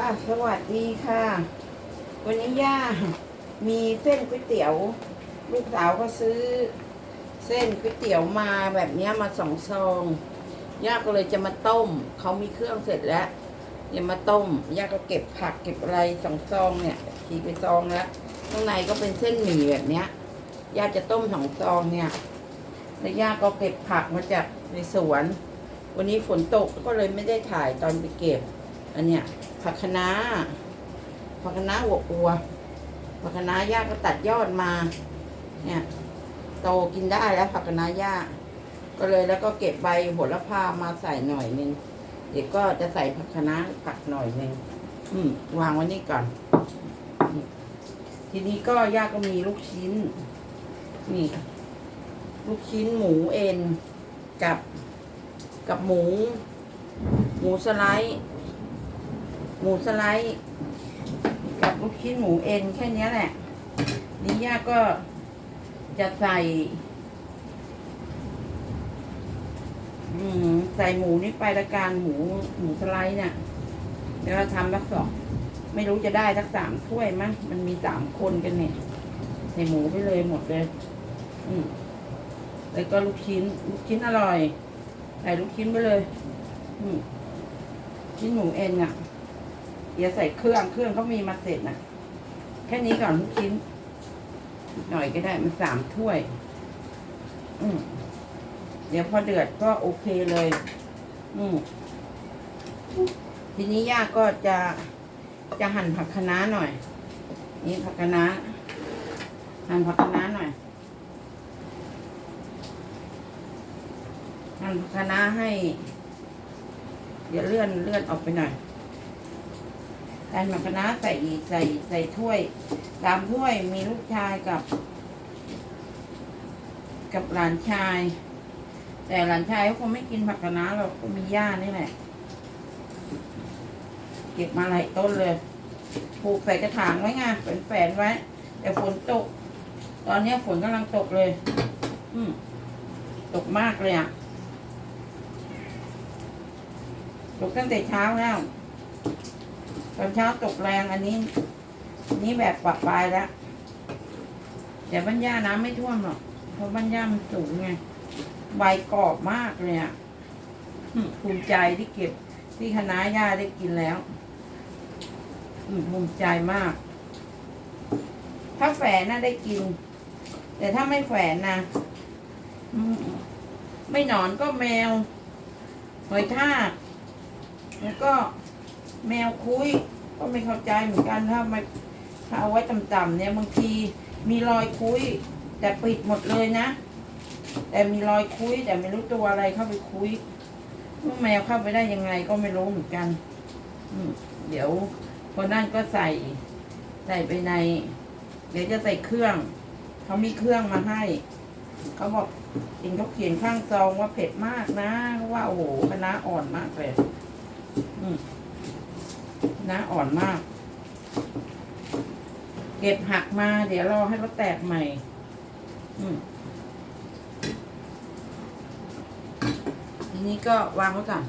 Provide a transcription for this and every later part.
ค่ะสวัสดีค่ะ วันนี้ย่ามีเส้นก๋วยเตี๋ยว ลูกสาวก็ซื้อ เส้นก๋วยเตี๋ยวมาแบบนี้มาสองซองย่าก็เลยจะมาต้มเขามีเครื่องเสร็จแล้วจะมาต้มย่าก็เก็บผักเก็บอะไรสองซองเนี่ยขีไปซองแล้วข้างในก็เป็นเส้นหมี่แบบเนี้ยย่าจะต้มสองซองเนี่ยแล้วย่าก็เก็บผักมาจากในสวน วันนี้ฝนตกก็เลยไม่ได้ถ่ายตอนไปเก็บ อันเนี้ยผักคะน้าผักคะน้าหัวอัวผักคะน้าย่าก็ตัดยอดมา เนี่ย โตกินได้แล้วผักคะน้าย่าก็เลยแล้วก็เก็บใบโหระพามาใส่หน่อยนึงเดี๋ยวก็จะใส่ผักคะน้าผักหน่อยนึงอืมวางไว้นี่ก่อน ทีนี้ก็ย่าก็มีลูกชิ้น นี่ ลูกชิ้นหมูเอ็นกับกับหมู หมูสไลด์ มูสไลด์ กับลูกชิ้นหมูเอ็นแค่นี้แหละนี่ย่าก็จะใส่ อืม ใส่หมูนี่ไปละการหมูหมูสไลด์เนี่ยเดี๋ยวเราทำสักสองไม่รู้จะได้สักสามถ้วยมั้งมันมีสามคนกันเนี่ยใส่หมูไปเลยหมดเลย อืมแล้วก็ลูกชิ้น ลูกชิ้นอร่อย ใส่ลูกชิ้นไปเลย อืมชิ้นหมูเอ็นอะ อย่าใส่เครื่องเครื่องเขามีมาเสร็จนะแค่นี้ก่อนลูกชิ้น หน่อยก็ได้มันสามถ้วย อืมเดี๋ยวพอเดือดก็โอเคเลย อืมทีนี้ย่าก็จะจะหั่นผักคะน้าหน่อย นี่ผักคะน้าหั่นผักคะน้าหน่อย หั่นผักคะน้าให้ เดี๋ยวเลื่อนเลื่อนออกไปหน่อย หั่นผักคะน้าใส่ใส่ใส่ถ้วยสามถ้วยมีลูกชายกับ กับหลานชาย แต่หลานชายเขาคงไม่กินผักคะน้าหรอกก็มีย่านี่แหละเก็บมาหลายต้นเลยผูกใส่กระถางไว้ไงเป็นแฝนไว้ แต่ฝนตก ตอนนี้ฝนกำลังตกเลย อืมตกมากเลยอะ ตกตั้งแต่เช้าแล้ว ตอนเช้าตกแรงอันนี้ นี่แบบปรับปลายแล้วแต่บ้านย่าน้ำไม่ท่วมหรอกเพราะบ้านย่ามันสูงไงใบกรอบมากเลยอะภูมิใจที่เก็บที่คณะย่าได้กินแล้วอืภูมิใจมาก ถ้าแฝนน่ะได้กิน แต่ถ้าไม่แฝนนะไม่หนอนก็แมวหอยทากแล้วก็ แมวคุยก็ไม่เข้าใจเหมือนกันถ้าไม่ถ้าเอาไว้ต่ำๆเนี่ยบางทีมีรอยคุยแต่ปิดหมดเลยนะ แต่มีรอยคุยแต่ไม่รู้ตัวอะไรเข้าไปคุยแมวเข้าไปได้ยังไงก็ไม่รู้เหมือนกันเดี๋ยวคนนั่นก็ใส่ใส่ไปใน เดี๋ยวจะใส่เครื่อง เขามีเครื่องมาให้ เขาบอกเห็นเขาเขียนข้างซองว่าเผ็ดมากนะว่าโอ้โหคณะอ่อนมากเลยอืม คณะอ่อนมาก เก็บหักมา เดี๋ยวรอให้เขาแตกใหม่ อืมทีนี้ก็วางไว้ก่อน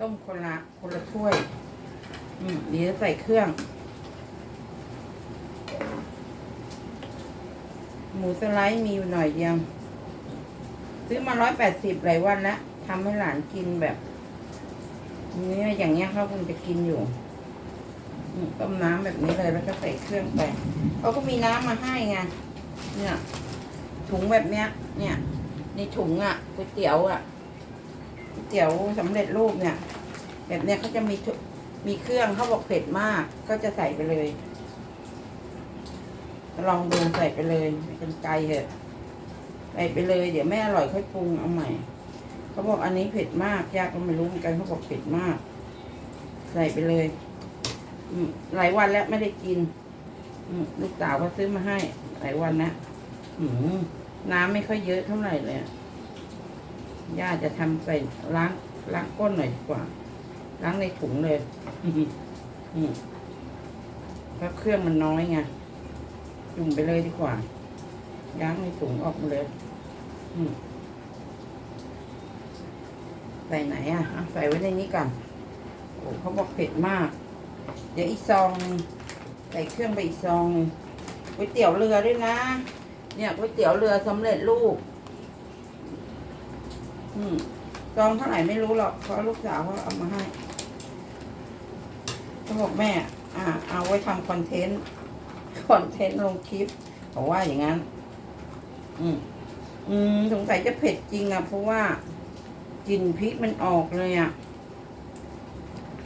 ต้มคนละคนละถ้วย อืมเดี๋ยวใส่เครื่อง หมูสไลด์มีอยู่หน่อยเดียว ซื้อมาร้อยแปดสิบหลายวันแล้วทำให้หลานกินแบบ นี้อย่างเงี้ยเขาคงจะกินอยู่ต้มน้ำแบบนี้เลยแล้วก็ใส่เครื่องไปเขาก็มีน้ำมาให้ไงเนี่ยถุงแบบเนี้ย เนี่ยในถุงอะก๋วยเตี๋ยวอะก๋วยเตี๋ยวสำเร็จรูปเนี่ย แบบเนี้ยเขาจะมีถุมีเครื่องเขาบอกเผ็ดมาก ก็จะใส่ไปเลยลองดูใส่ไปเลยเป็นไกลเถอะใส่ไปเลย เดี๋ยวไม่อร่อยค่อยปรุงเอาใหม่ เขาบอกอันนี้เผ็ดมากยากก็ไม่รู้เหมือนกันเขาบอกเผ็ดมาก ใส่ไปเลยหลายวันแล้วไม่ได้กินลูกสาวก็ซื้อมาให้ หลายวันนะน้ำไม่ค่อยเยอะเท่าไหร่เลยย่าจะทำใส่ล้างล้างก้นหน่อยดีกว่า ล้างในถุงเลยเพราะเครื่องมันน้อยไงจุ่มไปเลยดีกว่าล้างในถุงออกมาเลย อืม ใส่ไหนอะอะใส่ไว้ในนี้ก่อนโอ้เขาบอกเผ็ดมาก เดี๋ยวอีกซองใส่เครื่องไปอีกซองก๋วยเตี๋ยวเรือด้วยนะ เนี่ยก๋วยเตี๋ยวเรือสำเร็จรูปอืมซองเท่าไหร่ไม่รู้หรอกเพราะลูกสาวเขาเอามาให้เขาบอกแม่ อ่า เอาไว้ทำคอนเทนต์คอนเทนต์ลงคลิปบอกว่าอย่างนั้น อืมอืมสงสัยจะเผ็ดจริงอะเพราะว่า กลิ่นพริกมันออกเลยอะ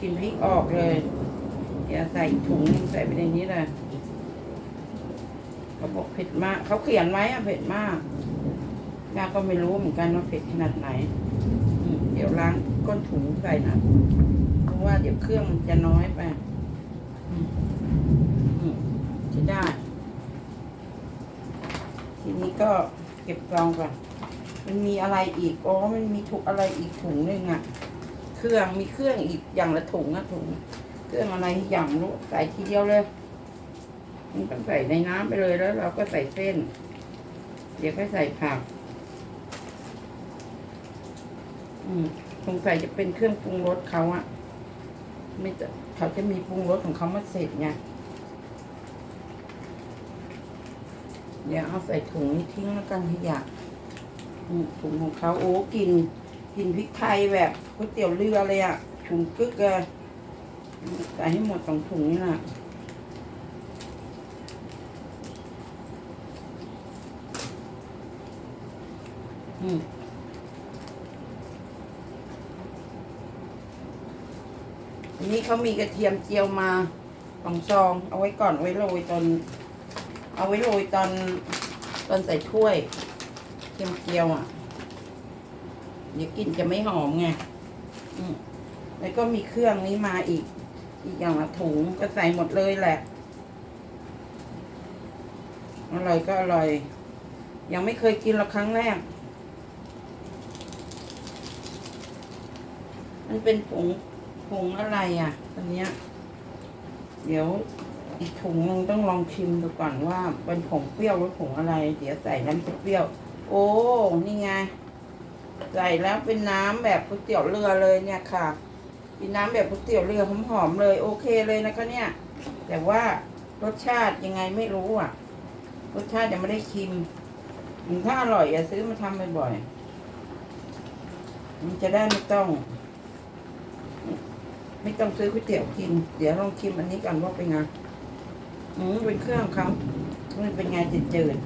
กลิ่นพริกออกเลย เดี๋ยวใส่ถุงใส่ไปในนี้เลยเขาบอกเผ็ดมากเขาเขียนไว้อะเผ็ดมากย่าก็ไม่รู้เหมือนกันว่าเผ็ดขนาดไหนเดี๋ยวล้างก้นถุงใส่นะเพราะว่าเดี๋ยวเครื่องมันจะน้อยไปจะได้ ทีนี้ก็เก็บซองก่อน มันมีอะไรอีก อ๋อ มันมีถุงอะไรอีกถุงหนึ่งอะเครื่องมีเครื่องอีกอย่างละถุงอะถุง เครื่องอะไรอย่างรู้ใส่ทีเดียวเลยมันต้องใส่ในน้ำไปเลยแล้ว เราก็ใส่เส้น เดี๋ยวก็ใส่ผัก อืมสงสัยจะเป็นเครื่องปรุงรสเขาอะไม่จะเขาจะมีปรุงรสของเขามาเสร็จไงเดี๋ยวเอาใส่ถุงนี้ทิ้งแล้วกันขยะ ถุงของเขาโอ้กินกินพริกไทยแบบก๋วยเตี๋ยวเรือเลยอะถุงกึกเลยใส่ให้หมดสองถุงนี่แหละอืมอันนี้เขามีกระเทียมเจียวมาสองซอง เอาไว้ก่อนเอาไว้โรยตอน เอาไว้โรยตอนตอนใส่ถ้วย เจียวเจียวอะ เดี๋ยวกลิ่นจะไม่หอมไงแล้วก็มีเครื่องนี้มาอีก อีกอย่างละถุงก็ใส่หมดเลยแหละ อร่อยก็อร่อย ยังไม่เคยกินหรอกครั้งแรก มันเป็นผงผงอะไรอะตอนเนี้ย เดี๋ยวอีกถุงนึงต้องลองชิมดูก่อนว่าเป็นผงเปรี้ยวหรือผงอะไร เดี๋ยวใส่น้ำเปรี้ยว โอ้ นี่ไง ใส่แล้วเป็นน้ำแบบก๋วยเตี๋ยวเรือเลยเนี่ยค่ะ เป็นน้ำแบบก๋วยเตี๋ยวเรือหอมๆเลยโอเคเลยนะคะเนี่ย แต่ว่ารสชาติยังไงไม่รู้อะ รสชาติยังไม่ได้ชิมถ้าอร่อยอย่าซื้อมาทำบ่อยๆมันจะได้ไม่ต้อง ไม่ต้องซื้อก๋วยเตี๋ยวกิน เดี๋ยวลองชิมอันนี้ก่อนว่าเป็นไงอืมเป็นเครื่องเขามันเป็นไงจืดจืด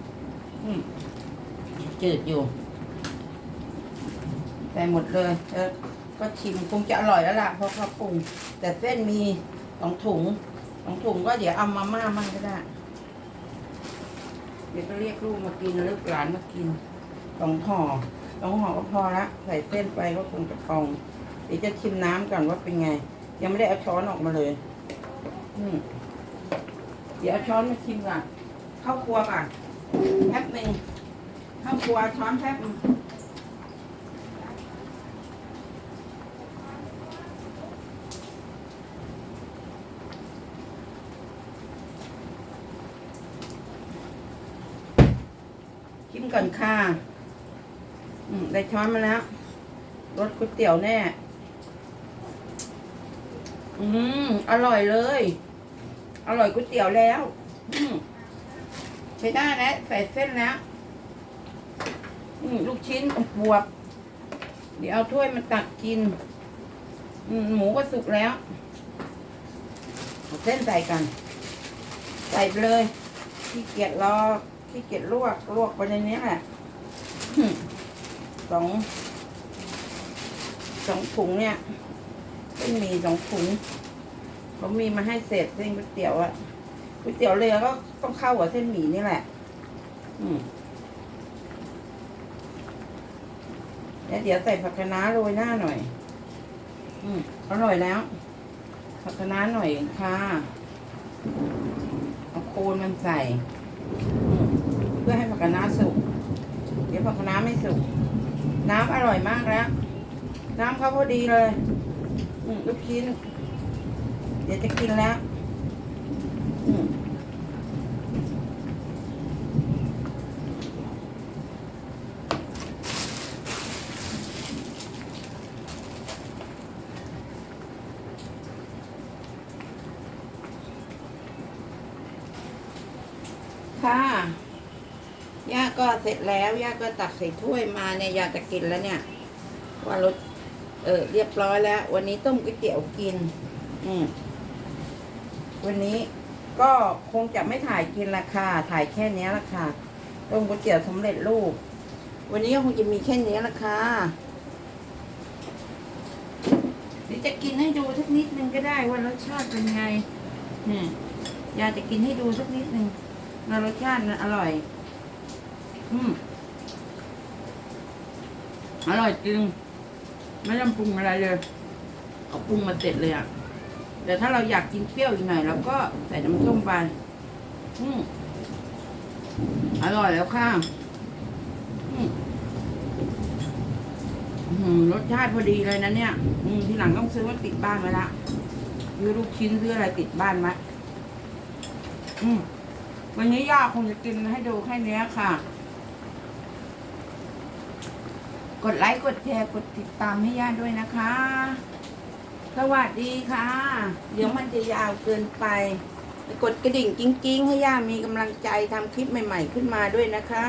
ๆอืม จืดอยู่ใส่หมดเลยเก็ชิมคงจะอร่อยแล้วล่ะเพราะเขาปรุง แต่เส้นมีสองถุงสองถุงก็เดี๋ยวเอามาม่ามั่งก็ได้ เดี๋ยวก็เรียกลูกมากินหรือหลานมากินสองห่อสองห่อก็พอละใส่เส้นไปก็คงจะพองเดี๋ยวจะชิมน้ำก่อนว่าเป็นไง ยังไม่ได้เอาช้อนออกมาเลย อืมเดี๋ยวเอาช้อนมาชิมก่อนเข้าครัวก่อนแป๊บหนึ่ง ข้าครัวช้อนแป๊บชิมก่อนค่ะอืมได้ช้อนมาแล้วรสก๋วยเตี๋ยวแน่ อืม อร่อยเลย อร่อยก๋วยเตี๋ยวแล้ว ใช้ได้แล้วใส่เส้นแล้ว ลูกชิ้นบวบเดี๋ยวเอาถ้วยมาตักกิน หมูก็สุกแล้วเอาเส้นใส่กัน ใส่ไปเลยขี้เกียจรอขี้เกียจลวกลวกไปในนี้แหละสองสองถุงเนี่ยเส้นหมีสองถุงเขามีมาให้เศษเส้นก๋วยเตี๋ยวอะก๋วยเตี๋ยวเรือก็ต้องเข้ากับเส้นหมี่นี่แหละ อืม แล้วเดี๋ยวใส่ผักคะน้าโรยหน้าหน่อย อืมอร่อยแล้ว ผักคะน้าหน่อยค่ะเอาโคนมันใส่ เพื่อให้ผักคะน้าสุก เดี๋ยวผักคะน้าไม่สุก น้ำอร่อยมากแล้ว น้ำเขาพอดีเลย อืมลูกชิ้น เดี๋ยวจะกินแล้ว อืม ค่ะย่าก็เสร็จแล้วย่าก็ตักใส่ถ้วยมาเนี่ยย่าจะกินแล้วเนี่ย ว่ารสเออเรียบร้อยแล้ว วันนี้ต้มก๋วยเตี๋ยวกิน อืมวันนี้ก็คงจะไม่ถ่ายกินละค่ะ ถ่ายแค่นี้ละค่ะต้มก๋วยเตี๋ยวสำเร็จรูป วันนี้ก็คงจะมีแค่นี้ละค่ะเดี๋ยวจะกินให้ดูสักนิดนึงก็ได้ว่ารสชาติเป็นไงเนี่ยอยากจะกินให้ดูสักนิดนึง ว่ารสชาติมันอร่อย อืมอร่อยจริง ไม่ต้องปรุงอะไรเลยเอาปรุงมาเสร็จเลยอะ่ะแต่ถ้าเราอยากกินเปรี้ยวอีกหน่อยเราก็ใส่น้ำส้มไปอืมอร่อยแล้วค่ะรสชาติพอดีเลยนะเนี่ย อืมทีหลังต้องซื้อว่าติดบ้านไว้ละซื้อลูกชิ้นซื้ออะไรติดบ้านไว้อืม วันนี้ย่าคงจะกินให้ดูแค่เนี้ยค่ะ กดไลค์ กดแชร์ กดติดตามให้ย่าด้วยนะคะ สวัสดีค่ะ เดี๋ยวมันจะยาวเกินไปกดกระดิ่งกิ้งๆ ให้ย่ามีกำลังใจทำคลิปใหม่ ๆ ขึ้นมาด้วยนะคะ